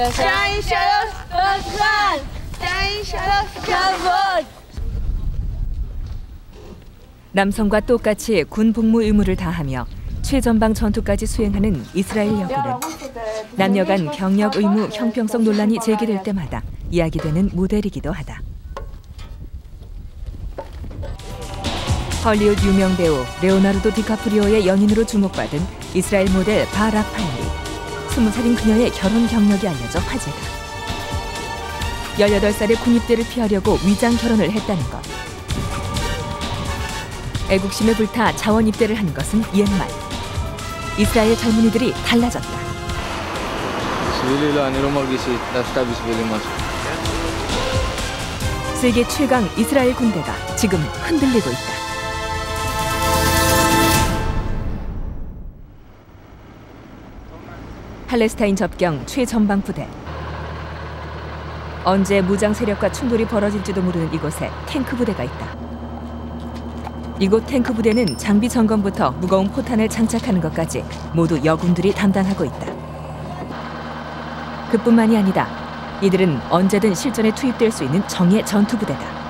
שתיים, שלוש, פרחן! שתיים, שלוש, כבוד! 남성과 똑같이 군 복무 의무를 다하며 최전방 전투까지 수행하는 이스라엘 여군은 남녀 간 경력 의무 형평성 논란이 제기될 때마다 이야기되는 모델이기도 하다. 헐리우드 유명 배우 레오나르도 디카프리오의 연인으로 주목받은 이스라엘 모델 바락 파일 20살인 그녀의 결혼 경력이 알려져 화제다. 18살의 군입대를 피하려고 위장 결혼을 했다는 것. 애국심에 불타 자원 입대를 한 것은 옛말. 이스라엘 젊은이들이 달라졌다. 세계 최강 이스라엘 군대가 지금 흔들리고 있다. 팔레스타인 접경 최전방 부대. 언제 무장 세력과 충돌이 벌어질지도 모르는 이곳에 탱크 부대가 있다. 이곳 탱크 부대는 장비 점검부터 무거운 포탄을 장착하는 것까지 모두 여군들이 담당하고 있다. 그뿐만이 아니다. 이들은 언제든 실전에 투입될 수 있는 정예 전투 부대다.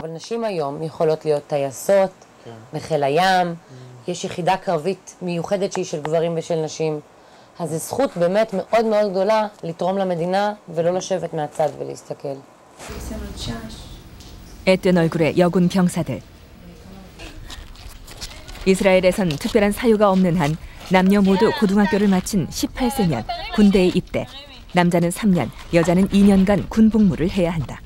אבל נשים היום יכולות להיות טייסות בחיל הים, יש יחידה קרבית מיוחדת שהיא של גברים ושל נשים. אז זו זכות באמת מאוד מאוד גדולה לתרום למדינה ולא לשבת מהצד ולהסתכל. 애뜬 얼굴의 여군 병사들. 이스라엘에선 특별한 사유가 없는 한 남녀 모두 고등학교를 마친 18세면 군대에 입대. 남자는 3년, 여자는 2년간 군 복무를 해야 한다.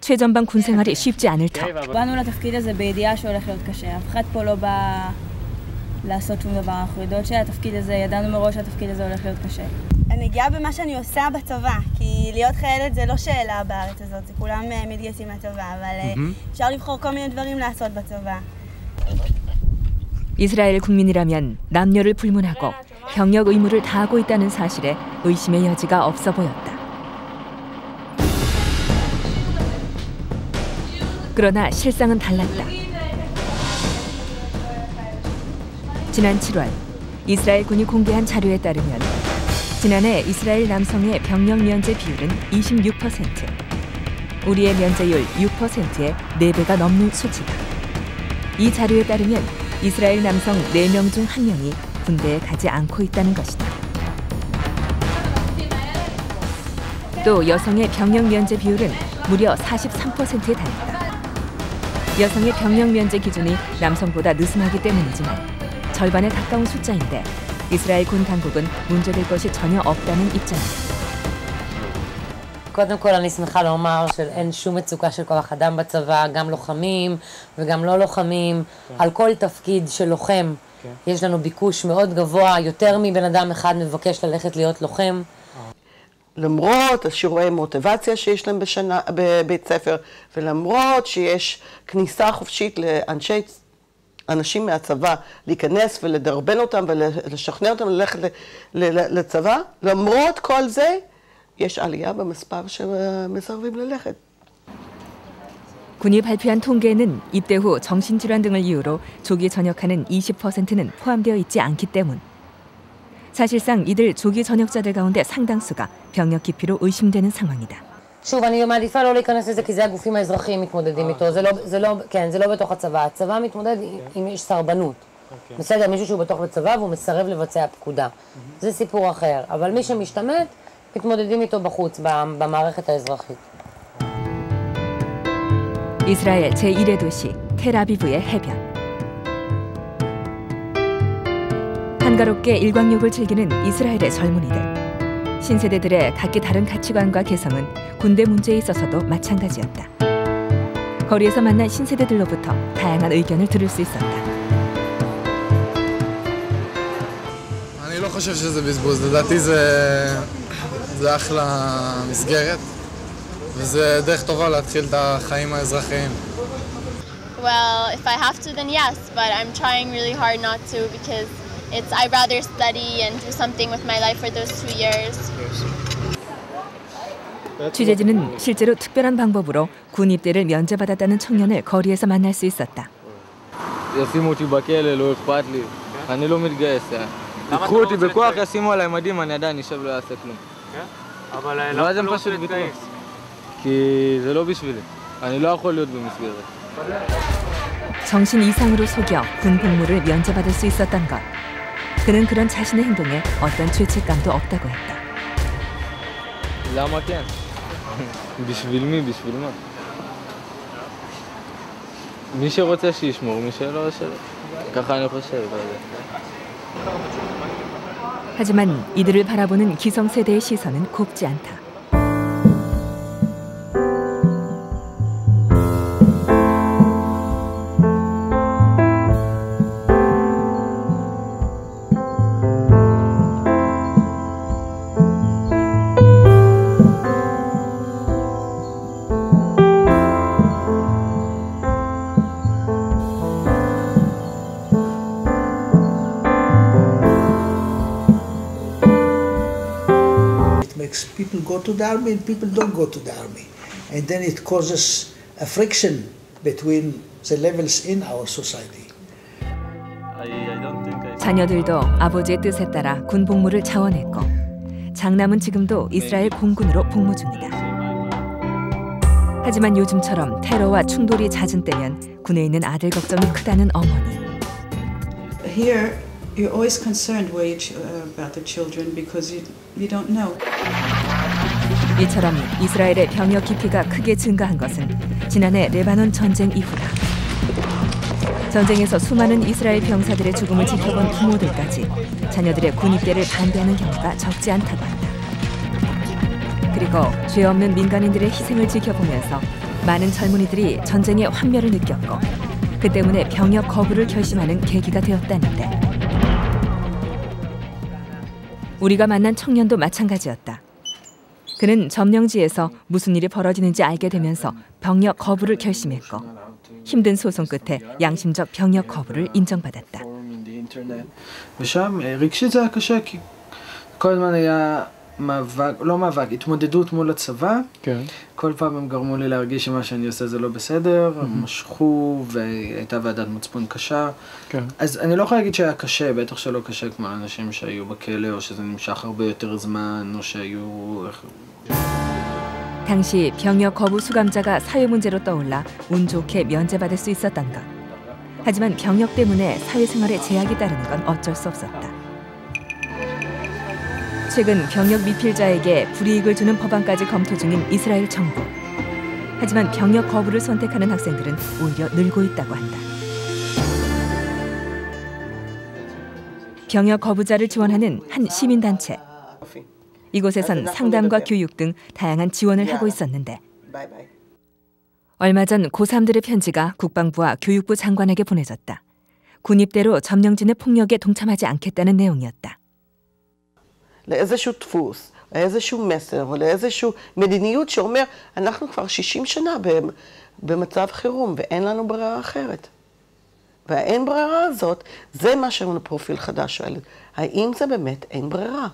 최전방 군 생활이 쉽지 않을 터. לעשות שום דבר. אנחנו יודעות שהתפקיד הזה, ידענו מראש שהתפקיד הזה הולך להיות קשה. אני גאה במה שאני עושה בצבא, כי להיות חיילת זה לא שאלה בארץ הזאת, זה כולם אה, מתגייסים מהצבא, אבל אה, אפשר לבחור כל מיני דברים לעשות בצבא. 이스라엘 국민이라면 남녀를 불문하고 병역 의무를 다하고 있다는 사실에 의심의 여지가 없어 보였다. 그러나 실상은 달랐다. 지난 7월 이스라엘 군이 공개한 자료에 따르면 지난해 이스라엘 남성의 병력 면제 비율은 26%, 우리의 면제율 6%의 4배가 넘는 수치다. 이 자료에 따르면 이스라엘 남성 4명 중 1명이 군대에 가지 않고 있다는 것이다. 또 여성의 병력 면제 비율은 무려 43%에 달했다. 여성의 병력 면제 기준이 남성보다 느슨하기 때문이지만 절반에 가까운 숫자인데 이스라엘 군 당국은 문제될 것이 전혀 없다는 입장이다. קודם כל אני שמחה לומר שאין שום מצוקה של כוח אדם בצבא, גם לוחמים וגם לא לוחמים. על כל תפקיד של לוחם יש לנו ביקוש מאוד גבוה, יותר מבן אדם אחד מבקש ללכת להיות לוחם. למרות השיעורי מוטיבציה שיש להם בשנה, בבית ספר, ולמרות שיש כניסה חופשית לאנשי, אנשים מהצבא להיכנס ולדרבן אותם ולשכנע אותם ללכת ל- ל- לצבא, למרות כל זה, יש עלייה במספר שמסרבים ללכת. 군이 발표한 통계에는 입대 후 정신질환 등을 이유로 조기 전역하는 20%는 포함되어 있지 않기 때문. 사실상 이들 조기 전역자들 가운데 상당수가 병력 기피로 의심되는 상황이다. שוב, אני מעדיפה לא להיכנס לזה כי זה הגופים האזרחיים מתמודדים איתו, זה לא, זה לא, כן, זה לא בתוך הצבא. הצבא מתמודד אם יש סרבנות. בסדר, מישהו שהוא בתוך הצבא והוא מסרב לבצע פקודה. זה סיפור אחר. אבל מי שמשתמט, מתמודדים איתו בחוץ, במערכת האזרחית. 이스라엘 제1의 도시 텔아비브의 해변. 한가롭게 일광욕을 즐기는 이스라엘의 젊은이들. 신세대들의 각기 다른 가치관과 개성은 군대 문제에 있어서도 마찬가지였다. 거리에서 만난 신세대들로부터 다양한 의견을 들을 수 있었다. אני לא חושב שזה בזבוז, לדעתי זה, זה אחלה מסגרת, וזה דרך טובה להתחיל את החיים האזרחיים. Well, if I have to, then yes, but I'm trying really hard not to because it's I'd rather study and do something with my life for those two years. 취재진은 실제로 특별한 방법으로 군 입대를 면제받았다는 청년을 거리에서 만날 수 있었다. ישימו אותי בכלא, לא אכפת לי. אני לא מתגייס. ייקחו אותי בכוח, ישימו עליי מדים, אני עדיין אשב לא אעשה כלום. אבל ואז הם לא פשוט רוצה ויתרו. להתגייס. כי זה לא בשבילי. אני לא יכול להיות במסגרת. 정신 이상으로 속여 군 복무를 면제받을 수 있었던 것. 그는 그런 자신의 행동에 어떤 죄책감도 없다고 했다. למה כן? בשביל מי? בשביל מה? מי שרוצה שישמור, מי שלא, שלא. ככה אני חושב. לא יודע. 하지만 이들을 바라보는 기성세대의 시선은 곱지 않다. People go to the army and people don't go to the army. And then it causes a friction between the levels in our society. 자녀들도 아버지의 뜻에 따라 군 복무를 자원했고 장남은 지금도 이스라엘 공군으로 복무 중이다. 하지만 요즘처럼 테러와 충돌이 잦은 때면 군에 있는 아들 걱정이 크다는 어머니. Here, you're always concerned uh, about the children because you, you don't know. 이처럼 이스라엘의 병역 기피가 크게 증가한 것은 지난해 레바논 전쟁 이후다. 전쟁에서 수많은 이스라엘 병사들의 죽음을 지켜본 부모들까지 자녀들의 군 입대를 반대하는 경우가 적지 않다고 한다. 그리고 죄 없는 민간인들의 희생을 지켜보면서 많은 젊은이들이 전쟁의 환멸을 느꼈고 그 때문에 병역 거부를 결심하는 계기가 되었다는데 우리가 만난 청년도 마찬가지였다. 그는 점령지에서 무슨 일이 벌어지는지 알게 되면서 병역 거부를 결심했고 힘든 소송 끝에 양심적 병역 거부를 인정받았다. ושם אה, רגשית זה היה קשה, כי כל הזמן היה מאבק, לא מאבק, התמודדות מול הצבא. כן. כל פעם הם גרמו לי להרגיש שמה שאני עושה זה לא בסדר, הם משכו, והייתה ועדת מצפון קשה. כן. אז אני לא יכול להגיד שהיה קשה, בטח שלא קשה כמו האנשים שהיו בכלא, או שזה נמשך הרבה יותר זמן, או שהיו... 당시 병역 거부 수감자가 사회 문제로 떠올라 운 좋게 면제받을 수 있었던 것. 하지만 병역 때문에 사회생활에 제약이 따르는 건 어쩔 수 없었다. 최근 병역 미필자에게 불이익을 주는 법안까지 검토 중인 이스라엘 정부. 하지만 병역 거부를 선택하는 학생들은 오히려 늘고 있다고 한다. 병역 거부자를 지원하는 한 시민단체. 이곳에선 상담과 교육 등 다양한 지원을 하고 있었는데 얼마 전 고3들의 편지가 국방부와 교육부 장관에게 보내졌다. 군입대로 점령진의 폭력에 동참하지 않겠다는 내용이었다. לאיזשהו דפוס, לאיזשהו מסר ולאיזשהו מדיניות שאומר, אנחנו כבר 60 שנה ב- במצב חירום ואין לנו ברירה אחרת. והאין ברירה הזאת, זה מה שהפרופיל חדש שואל. האם זה באמת אין ברירה?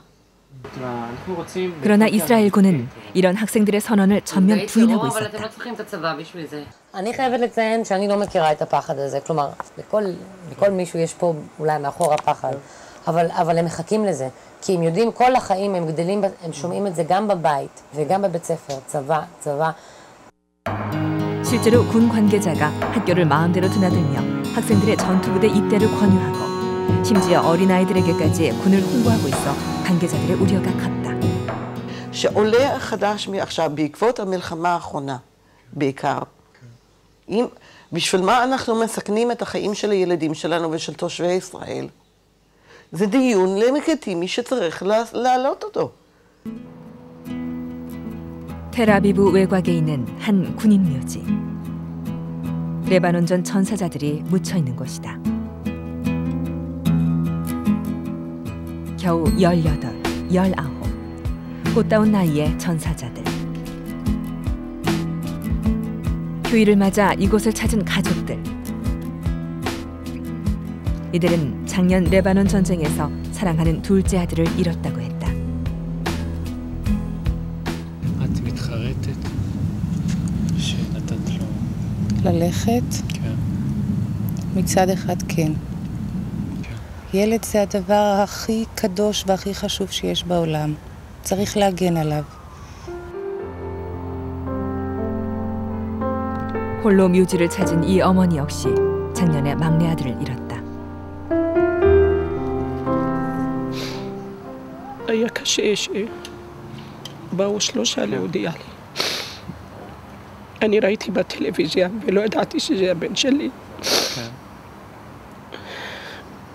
אנחנו רוצים... 그러나 이스라엘군은 이런 학생들의 선언을 전면 부인하고 אבל אתם 있었다. לא צריכים את הצבא בשביל זה. אני חייבת לציין שאני לא מכירה את הפחד הזה. כלומר, לכל, לכל מישהו יש פה אולי מאחורה פחד. אבל, אבל הם מחכים לזה. כי הם יודעים כל החיים, הם גדלים, ב- הם שומעים את זה גם בבית וגם בבית ספר. צבא, צבא. 실제로 군 관계자가 학교를 마음대로 드나들며 학생들의 전투부대 입대를 권유하고 심지어 어린아이들에게까지 군을 홍보하고 있어 관계자들의 우려가 컸다. שעולה החדש מעכשיו, בעקבות המלחמה האחרונה, בעיקר, אם, בשביל מה אנחנו מסכנים את החיים של הילדים שלנו ושל תושבי ישראל? זה דיון לגיטימי שצריך לה- להעלות אותו. 테라비브 외곽에 있는 한 군인 묘지. 레바논전 전사자들이 묻혀 있는 곳이다. 겨우 18, 19. 꽃다운 나이의 전사자들. 휴일을 맞아 이곳을 찾은 가족들. 이들은 작년 레바논 전쟁에서 사랑하는 둘째 아들을 잃었다고 했다. את מתחרטת שנתת לו... ללכת? כן. מצד אחד כן. כי ילד זה הדבר הכי קדוש והכי חשוב שיש בעולם. צריך להגן עליו. 홀로 뮤즈를 찾은 이 어머니 역시 작년에 막내 아들을 잃었다. שבאו שלושה להודיע לי. אני ראיתי בטלוויזיה ולא ידעתי שזה הבן שלי.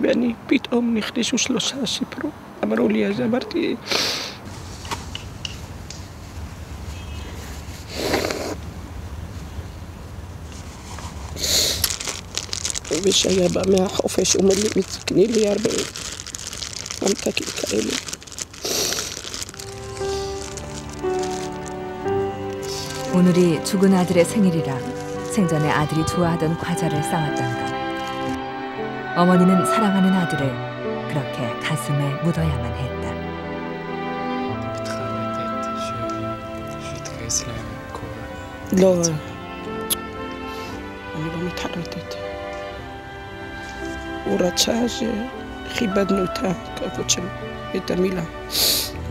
ואני פתאום נכנסו שלושה סיפרו, אמרו לי, אז אמרתי... ושהיה בא מהחופש, הוא אומר לי, תקני לי הרבה ממתקים כאלה. 오늘이 죽은 아들의 생일이라 생전에 아들이 좋아하던 과자를 싸왔던가. 어머니는 사랑하는 아들을 그렇게 가슴에 묻어야만 했다. שיתייחס לכל... לא, אני לא מתחרטת. הוא רצה שכיבדנו את הכבוד שלו, את המילה.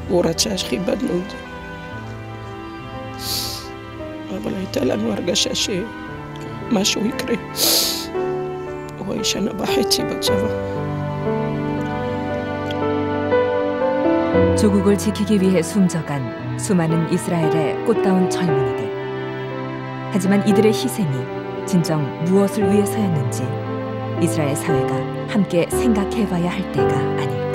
הוא רצה שכיבדנו את بليتلى انوار جشاشي مشوي كري ويشانا بحيتي بجفا 조국을 지키기 위해 숨져간 수많은 이스라엘의 꽃다운 젊은이들. 하지만 이들의 희생이 진정 무엇을 위해서였는지 이스라엘 사회가 함께 생각해봐야 할 때가 아닐까.